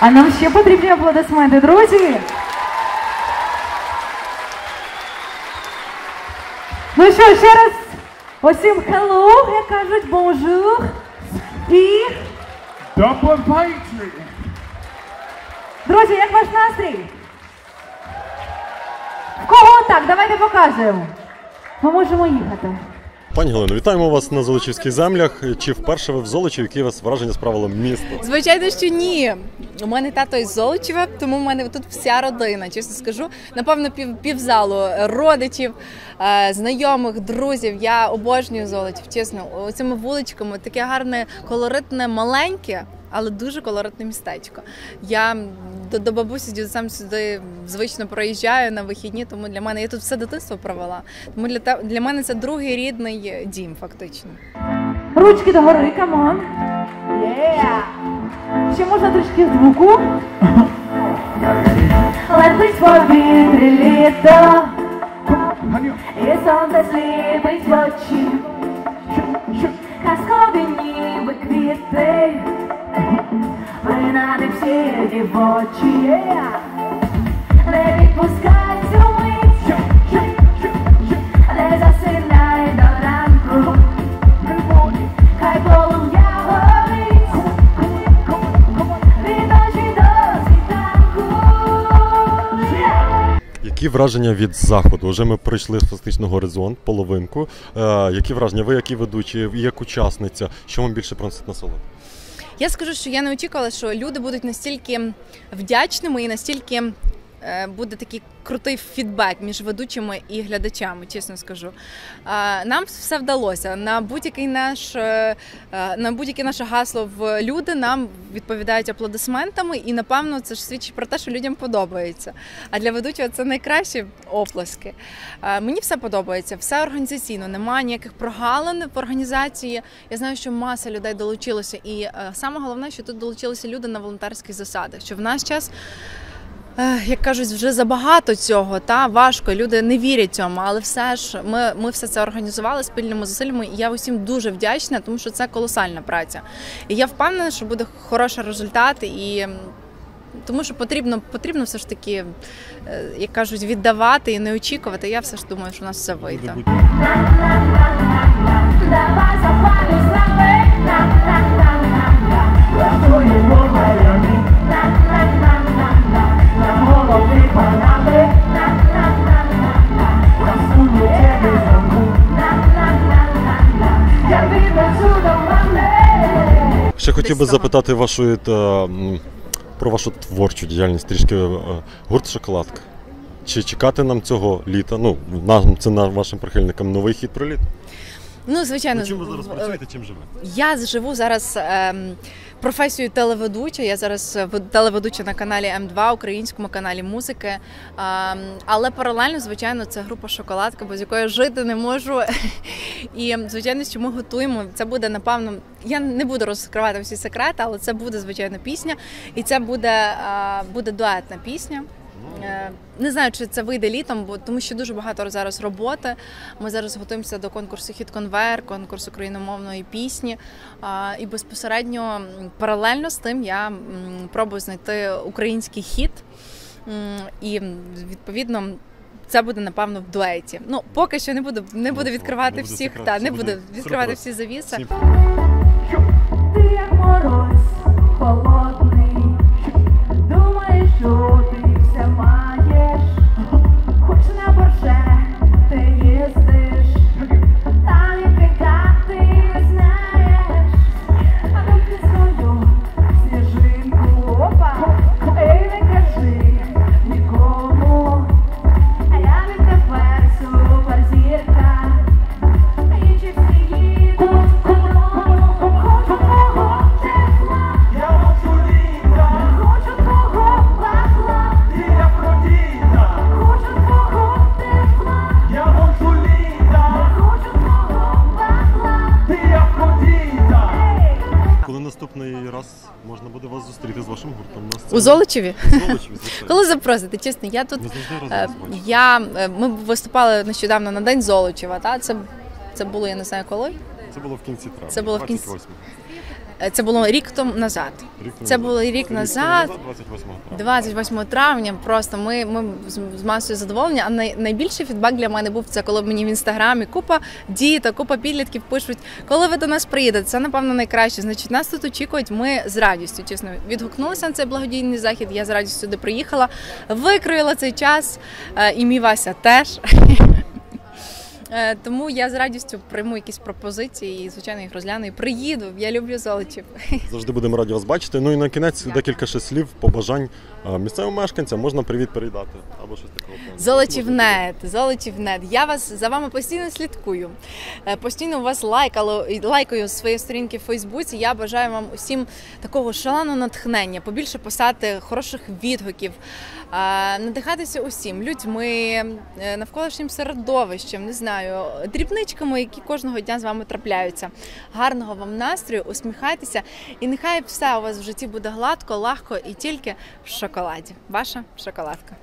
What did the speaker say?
А нам ще потрібні аплодисменти, друзі. Ну що, ще раз усім hello, як кажуть, bonjour. І, Double друзі, як ваш настрій? В кого так? Давайте покажемо. Ми можемо їхати. Пані Галино, вітаємо вас на Золочівських землях. Чи вперше ви в Золочі, які вас враження справило місто? Звичайно, що ні. У мене тато із Золочева, тому в мене тут вся родина. Чесно скажу, напевно, пів півзалу родичів, е, знайомих, друзів. Я обожнюю Золочів. Чесно, оцими вуличками таке гарне, колоритне, маленьке. Але дуже колоритне містечко. Я до, до бабусі з дідусем сюди звично проїжджаю на вихідні, тому для мене я тут все дитинство провела. Тому для для мене це другий рідний дім, фактично. Ручки догори, камон. Yeah. Ще можна трішки звуку. Летить повітрі літо, і сонце сліпить в очі. Казкові ніби квіти, принади всі дівочі. Yeah. Не відпускай мить, не засинай до. Хай полум'я горить від. Які враження від заходу? Уже ми пройшли фактично горизонт, половинку. Е, які враження? Ви як і ведучі, як учасниця? Що вам більше приносить насолоду? Я скажу, що я не очікувала, що люди будуть настільки вдячними і настільки буде такий крутий фідбек між ведучими і глядачами, чесно скажу. Е, Нам все вдалося. На будь-який наш е, е, на будь-яке наше гасло в люди нам відповідають аплодисментами, і напевно це ж свідчить про те, що людям подобається. А для ведучого це найкращі оплески. Е, Мені все подобається, все організаційно, немає ніяких прогалин в організації. Я знаю, що маса людей долучилося, і е, саме головне, що тут долучилися люди на волонтерських засадах. Що в наш час. Як кажуть, вже забагато цього, та важко. Люди не вірять цьому, але все ж ми, ми все це організували спільними зусиллями. І я усім дуже вдячна, тому що це колосальна праця. І я впевнена, що буде хороший результат, і тому що потрібно, потрібно все ж таки, е, як кажуть, віддавати і не очікувати. Я все ж думаю, що у нас все вийде. Давай Ще хотів би запитати вашу та, про вашу творчу діяльність трішки е, гурт шоколадка. Чи чекати нам цього літа? Ну, нам це вашим прихильникам новий хід про літо? Ну, звичайно, чим ви зараз працюєте, чим живете? Я живу зараз ем, професією телеведуча. Я зараз е, телеведуча на каналі М2, українському каналі музики. Але паралельно, звичайно, це група Шоколадка, без якої жити не можу. І звичайно, що ми готуємо. Це буде напевно. Я не буду розкривати всі секрети, але це буде звичайно пісня, і це буде, буде дуетна пісня. Е, Не знаю, чи це вийде літом, бо тому що дуже багато зараз роботи. Ми зараз готуємося до конкурсу Хіт Конвер, конкурсу україномовної пісні. І безпосередньо паралельно з тим я пробую знайти український хіт. І відповідно. Це буде напевно в дуеті. Ну поки що не буду не буду Ну, відкривати не буде всіх, секрет, та не буде буду відкривати всі завіси. Ти як мороз наступний можна буде вас зустріти з вашим гуртом? На У? Золочеві. Золочеві. Коли запросите, чесно, я тут Ми Е. Я е, ми виступали нещодавно на день Золочева. Та це, це було я не знаю коли. Це було в кінці травня. Це було в кінці. 28. Е, Це було рік тому назад. Це було рік назад. 28 28 травня просто ми, ми з, масою задоволення. А най, найбільший фідбек для мене був це, коли мені в інстаграмі купа діток, купа підлітків пишуть, коли ви до нас приїдете. Це напевно найкраще. Значить, нас тут очікують. Ми з радістю, чесно, відгукнулися на цей благодійний захід. Я з радістю сюди приїхала, викроїла цей час, е, і мій Вася теж. Е, Тому я з радістю прийму якісь пропозиції і звичайно їх розгляну і приїду. Я люблю золочів. Завжди будемо раді вас бачити. Ну і на кінець декілька ще слів, побажань місцевим мешканцям. Можна привіт передати або щось такого. плану. Золочівнет, Золочівнет. Я вас за вами постійно слідкую. Е, Постійно вас лайкало лайкаю свої сторінки в Фейсбуці. Я бажаю вам усім такого шаленого натхнення, побільше писати хороших відгуків, е, надихатися усім людьми, е, навколишнім середовищем, не знаю, дрібничками, які кожного дня з вами трапляються. Гарного вам настрою, усміхайтеся, і нехай все у вас в житті буде гладко, легко і тільки в шоколаді. Ваша шоколадка.